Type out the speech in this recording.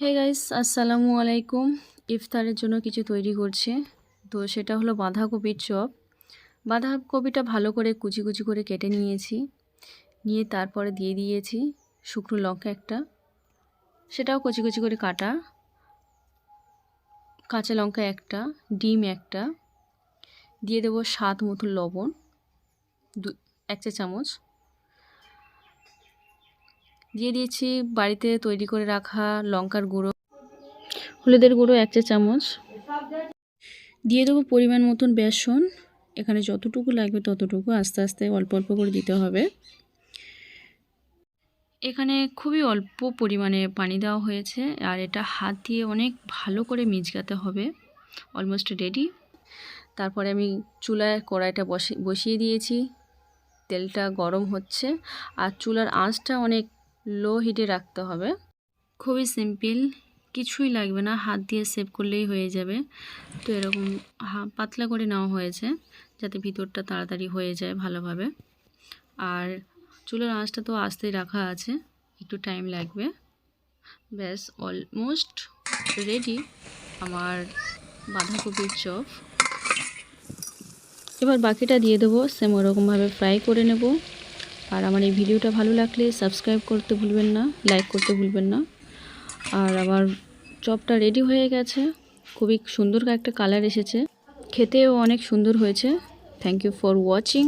Hey guys আসসালামু আলাইকুম ইফতারের জন্য কিছু তৈরি করছে। তো সেটা হলো বাঁধাকপির চপ। বাঁধাকপিটা ভালো করে কুচি কুচি করে কেটে নিয়েছি। নিয়ে তারপরে দিয়ে দিয়েছি শুকনো লঙ্কা একটা। সেটাও কুচি কুচি করে কাটা। কাঁচা লঙ্কা একটা, ডিম একটা। দিয়ে দেবো স্বাদ মতো লবণ। দু, এক চা চামচ দিয়ে দিয়েছি। বাড়িতে তৈরি করে রাখা লঙ্কার গুঁড়ো। হলুদের গুঁড়ো এক চা চামচ। দিয়ে দেবো পরিমাণ মতন বেসন। এখানে যতটুকু লাগবে ততটুকু আস্তে আস্তে অল্প অল্প করে দিতে হবে। এখানে খুবই অল্প পরিমাণে পানি দেওয়া হয়েছে আর এটা হাত দিয়ে অনেক ভালো করে মিজগাতে হবে। অলমোস্ট রেডি তারপরে আমি চুলায় কড়াইটা বসে বসিয়ে দিয়েছি। তেলটা গরম হচ্ছে। আর চুলার আঁচটা অনেক লো হিটে রাখতে হবে। খুবই সিম্পল, কিছুই লাগবে না, হাত দিয়ে সেভ করলেই হয়ে যাবে। তো এরকম পাতলা করে নেওয়া হয়েছে, যাতে ভিতরটা তাড়াতাড়ি হয়ে যায় ভালোভাবে। আর চুলের আঁচটা তো আস্তেই রাখা আছে, একটু টাইম লাগবে। ব্যাস অলমোস্ট রেডি আমার বাঁধাকপির চপ। এবার বাকিটা দিয়ে দেবো সেম ওরকমভাবে ফ্রাই করে নেব। আর আমার এই ভিডিওটা ভালো লাগলে সাবস্ক্রাইব করতে ভুলবেন না, লাইক করতে ভুলবেন না। আর আমার চপটা রেডি হয়ে গেছে। খুবই সুন্দর একটা কালার এসেছে। খেতেও অনেক সুন্দর হয়েছে। Thank you for watching